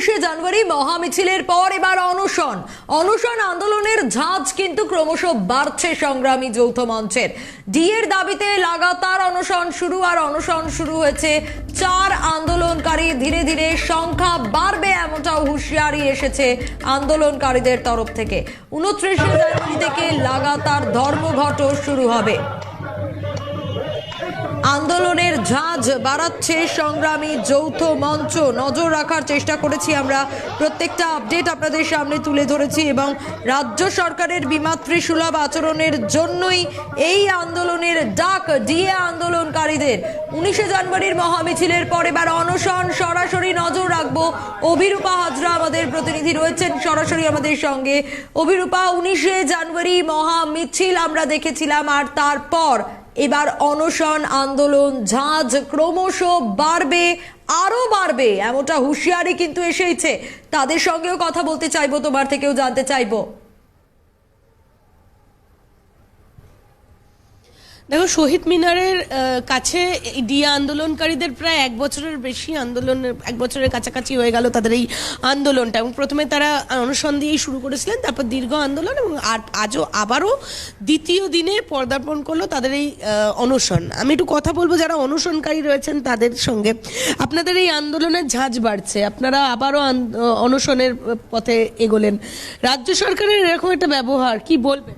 উনিশে জানুয়ারি মহামিছিলের পর এবার অনশন। অনশন আন্দোলনের ঝাঁজ কিন্তু ক্রমশ বাড়ছে সংগ্রামী যৌথ মঞ্চের। ডিএর দাবিতে লাগাতার অনশন শুরু আর অনশন শুরু হয়েছে। চার আন্দোলনকারী ধীরে ধীরে সংখ্যা বাড়বে এমনটাও হুঁশিয়ারি এসেছে আন্দোলনকারীদের তরফ থেকে। উনত্রিশে জানুয়ারি থেকে লাগাতার ধর্মঘট শুরু হবে। আন্দোলনের ঝাঁজ বাড়াচ্ছে সংগ্রামী যৌথ মঞ্চ। নজর রাখার চেষ্টা করেছি আমরা। প্রত্যেকটা আপডেট আপনাদের সামনে তুলে ধরেছি এবং রাজ্য সরকারের বিমাতৃ সুলভ আচরণের জন্যই এই আন্দোলনের ডাক ডিএ আন্দোলনকারীদের। উনিশে জানুয়ারির মহামিছিলের পর এবার অনশন, সরাসরি নজর রাখব। অভিরূপা হাজরা আমাদের প্রতিনিধি রয়েছেন, সরাসরি আমাদের সঙ্গে। অভিরূপা, উনিশে জানুয়ারি মহামিছিল আমরা দেখেছিলাম আর তারপর এবার অনশন আন্দোলন ঝাঁজ ক্রমশ বাড়বে, আরও বাড়বে, এমনটা হুঁশিয়ারি কিন্তু এসেইছে। তাদের সঙ্গেও কথা বলতে চাইব, তোমার থেকেও জানতে চাইব। দেখো, শহীদ মিনারের কাছে ডিয়া আন্দোলনকারীদের প্রায় এক বছরের বেশি আন্দোলনের এক বছরের কাছাকাছি হয়ে গেল তাদের এই আন্দোলনটা। এবং প্রথমে তারা অনশন দিয়েই শুরু করেছিলেন, তারপর দীর্ঘ আন্দোলন এবং আর আজও আবারও দ্বিতীয় দিনে পদার্পণ করল তাদের এই অনশন। আমি একটু কথা বলব, যারা অনশনকারী রয়েছেন তাদের সঙ্গে। আপনাদের এই আন্দোলনের ঝাঁজ বাড়ছে, আপনারা আবারও অনশনের পথে এগোলেন। রাজ্য সরকারের এরকম একটা ব্যবহার, কি বলবেন?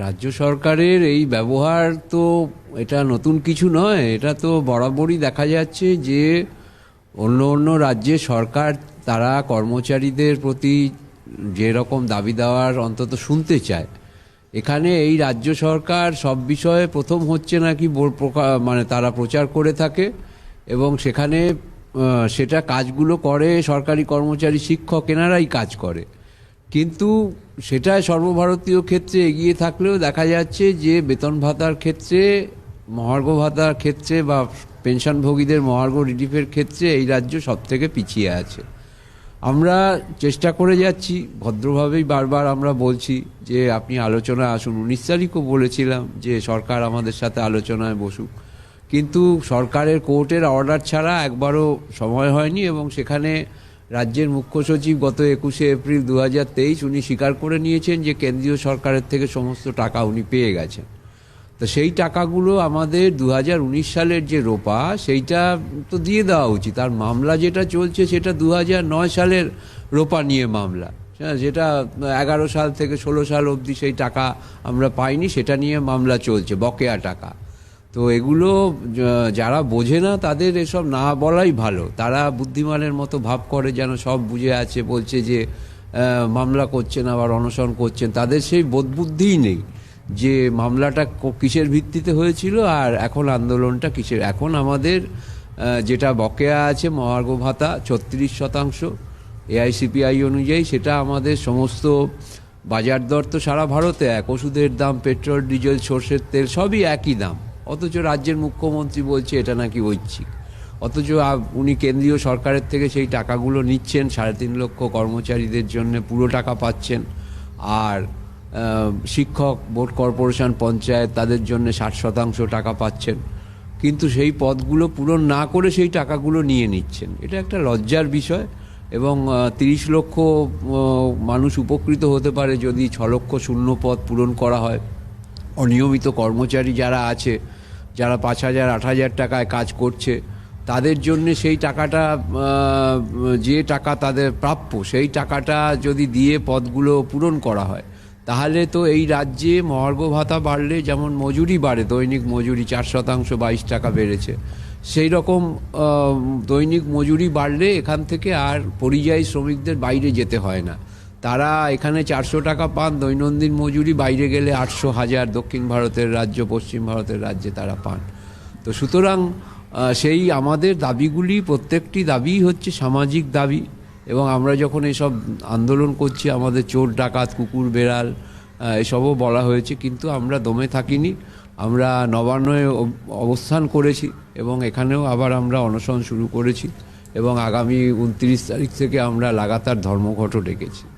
রাজ্য সরকারের এই ব্যবহার তো এটা নতুন কিছু নয়, এটা তো বরাবরই দেখা যাচ্ছে যে অন্য অন্য রাজ্যে সরকার তারা কর্মচারীদের প্রতি যেরকম দাবি দেওয়ার অন্তত শুনতে চায়। এখানে এই রাজ্য সরকার সব বিষয়ে প্রথম হচ্ছে নাকি মানে তারা প্রচার করে থাকে এবং সেখানে সেটা কাজগুলো করে সরকারি কর্মচারী শিক্ষক এনারাই কাজ করে। কিন্তু সেটা সর্বভারতীয় ক্ষেত্রে এগিয়ে থাকলেও দেখা যাচ্ছে যে বেতন ভাতার ক্ষেত্রে, মহার্ঘ ভাতার ক্ষেত্রে বা পেনশনভোগীদের মহার্ঘ রিলিফের ক্ষেত্রে এই রাজ্য সব থেকে পিছিয়ে আছে। আমরা চেষ্টা করে যাচ্ছি, ভদ্রভাবেই বারবার আমরা বলছি যে আপনি আলোচনা আসুন। উনিশ তারিখও বলেছিলাম যে সরকার আমাদের সাথে আলোচনায় বসুক। কিন্তু সরকারের কোর্টের অর্ডার ছাড়া একবারও সময় হয়নি এবং সেখানে রাজ্যের মুখ্য সচিব গত একুশে এপ্রিল দু হাজার তেইশ উনি স্বীকার করে নিয়েছেন যে কেন্দ্রীয় সরকারের থেকে সমস্ত টাকা উনি পেয়ে গেছেন। তো সেই টাকাগুলো আমাদের দু হাজার উনিশ সালের যে রোপা সেইটা তো দিয়ে দেওয়া উচিত। আর মামলা যেটা চলছে সেটা দু সালের রোপা নিয়ে মামলা। হ্যাঁ, যেটা এগারো সাল থেকে ষোলো সাল অবধি সেই টাকা আমরা পাইনি সেটা নিয়ে মামলা চলছে বকেয়া টাকা। তো এগুলো যারা বোঝে না তাদের এসব না বলাই ভালো। তারা বুদ্ধিমানের মতো ভাব করে যেন সব বুঝে আছে, বলছে যে মামলা করছেন আবার অনশন করছেন। তাদের সেই বোধবুদ্ধিই নেই যে মামলাটা কিসের ভিত্তিতে হয়েছিল আর এখন আন্দোলনটা কিসের। এখন আমাদের যেটা বকেয়া আছে, মহার্ঘ ভাতা, ছত্রিশ শতাংশ এআইসিপিআই অনুযায়ী, সেটা আমাদের সমস্ত বাজার দর তো সারা ভারতে এক। ওষুধের দাম, পেট্রোল, ডিজেল, সর্ষের তেল সবই একই দাম। অথচ রাজ্যের মুখ্যমন্ত্রী বলছে এটা নাকি ঐচ্ছিক। অথচ উনি কেন্দ্রীয় সরকারের থেকে সেই টাকাগুলো নিচ্ছেন, সাড়ে তিন লক্ষ কর্মচারীদের জন্য পুরো টাকা পাচ্ছেন। আর শিক্ষক, বোর্ড কর্পোরেশন, পঞ্চায়েত, তাদের জন্য ষাট শতাংশ টাকা পাচ্ছেন। কিন্তু সেই পদগুলো পূরণ না করে সেই টাকাগুলো নিয়ে নিচ্ছেন। এটা একটা লজ্জার বিষয় এবং তিরিশ লক্ষ মানুষ উপকৃত হতে পারে যদি ছ লক্ষ শূন্য পদ পূরণ করা হয়। অনিয়মিত কর্মচারী যারা আছে, যারা পাঁচ হাজার, আট হাজার টাকায় কাজ করছে, তাদের জন্য সেই টাকাটা যে টাকা তাদের প্রাপ্য, সেই টাকাটা যদি দিয়ে পদগুলো পূরণ করা হয়, তাহলে তো এই রাজ্যে মহার্ঘ ভাতা বাড়লে যেমন মজুরি বাড়ে, দৈনিক মজুরি চার শতাংশ বাইশ টাকা বেড়েছে, সেই রকম দৈনিক মজুরি বাড়লে এখান থেকে আর পরিযায়ী শ্রমিকদের বাইরে যেতে হয় না। তারা এখানে চারশো টাকা পান, দৈনন্দিন মজুরি বাইরে গেলে আটশো হাজার, দক্ষিণ ভারতের রাজ্য, পশ্চিম ভারতের রাজ্যে তারা পান। তো সুতরাং সেই আমাদের দাবিগুলি, প্রত্যেকটি দাবিই হচ্ছে সামাজিক দাবি এবং আমরা যখন এসব আন্দোলন করছি, আমাদের চোর, ডাকাত, কুকুর, বেড়াল এসবও বলা হয়েছে, কিন্তু আমরা দমে থাকিনি। আমরা নবান্নে অব- অবস্থান করেছি এবং এখানেও আবার আমরা অনশন শুরু করেছি এবং আগামী উনত্রিশ তারিখ থেকে আমরা লাগাতার ধর্মঘটও ডেকেছি।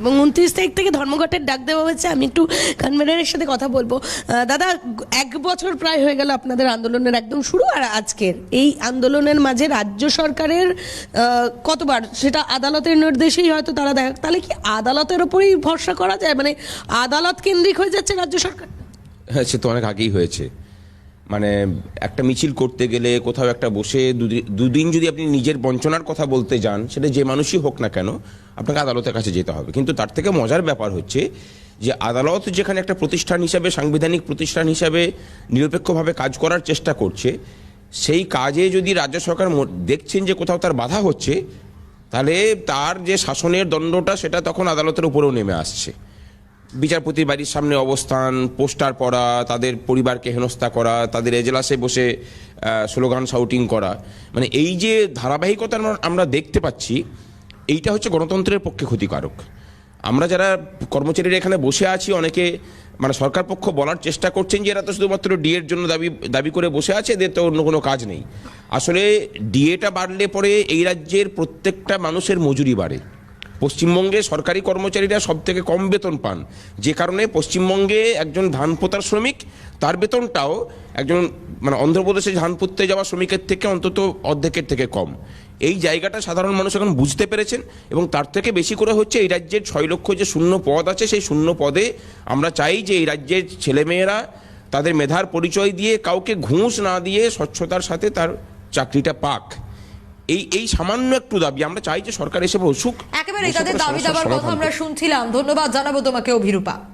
এবং উনত্রিশ তারিখ থেকে ধর্মঘটের ডাক দেওয়া হয়েছে, আমি একটু কনভেনারের সাথে কথা বলব। দাদা, এক বছর প্রায় হয়ে গেল আপনাদের আন্দোলনের একদম শুরু, আর আজকের এই আন্দোলনের মাঝে রাজ্য সরকারের কতবার? সেটা আদালতের নির্দেশেই হয়তো তারা দেখ, তাহলে কি আদালতের ওপরেই ভরসা করা যায়? মানে আদালত কেন্দ্রিক হয়ে যাচ্ছে রাজ্য সরকার? হ্যাঁ সে তো অনেক আগেই হয়েছে। মানে একটা মিছিল করতে গেলে কোথাও একটা বসে দুদি- দুদিন যদি আপনি নিজের বঞ্চনার কথা বলতে যান, সেটা যে মানুষই হোক না কেন আপনাকে আদালতের কাছে যেতে হবে। কিন্তু তার থেকে মজার ব্যাপার হচ্ছে যে আদালত যেখানে একটা প্রতিষ্ঠান হিসাবে, সাংবিধানিক প্রতিষ্ঠান হিসাবে নিরপেক্ষভাবে কাজ করার চেষ্টা করছে, সেই কাজে যদি রাজ্য সরকার দেখছেন যে কোথাও তার বাধা হচ্ছে, তাহলে তার যে শাসনের দণ্ডটা সেটা তখন আদালতের উপরেও নেমে আসছে। বিচারপতির বাড়ির সামনে অবস্থান, পোস্টার পড়া তাদের পরিবারকে হেনস্থা করা, তাদের এজলাসে বসে স্লোগান শাউটিং করা। মানে এই যে ধারাবাহিকতা আমরা- দেখতে পাচ্ছি, এইটা হচ্ছে গণতন্ত্রের পক্ষে ক্ষতিকারক। আমরা যারা কর্মচারীরা এখানে বসে আছি, অনেকে মানে সরকার পক্ষ বলার চেষ্টা করছেন যে এরা তো শুধুমাত্র ডিএর জন্য দাবি দাবি করে বসে আছে, এদের তো অন্য কোনো কাজ নেই। আসলে ডিএটা বাড়লে পরে এই রাজ্যের প্রত্যেকটা মানুষের মজুরি বাড়ে। পশ্চিমবঙ্গে সরকারি কর্মচারীরা সব থেকে কম বেতন পান। যে কারণে পশ্চিমবঙ্গে একজন ধান পোতার শ্রমিক, তার বেতনটাও একজন মানে অন্ধ্রপ্রদেশে ধান পুঁততে যাওয়া শ্রমিকের থেকে অন্তত অর্ধেকের থেকে কম। এই জায়গাটা সাধারণ মানুষ এখন বুঝতে পেরেছেন এবং তার থেকে বেশি করে হচ্ছে এই রাজ্যের ছয় লক্ষ যে শূন্য পদ আছে, সেই শূন্য পদে আমরা চাই যে এই রাজ্যের ছেলেমেয়েরা তাদের মেধার পরিচয় দিয়ে, কাউকে ঘুষ না দিয়ে স্বচ্ছতার সাথে তার চাকরিটা পাক। এই এই সামান্য একটু দাবি আমরা চাই যে সরকার এসে বসুক। একেবারে তাদের দাবি দাবার কথা আমরা শুনছিলাম। ধন্যবাদ জানাব তোমাকে অভিরূপা।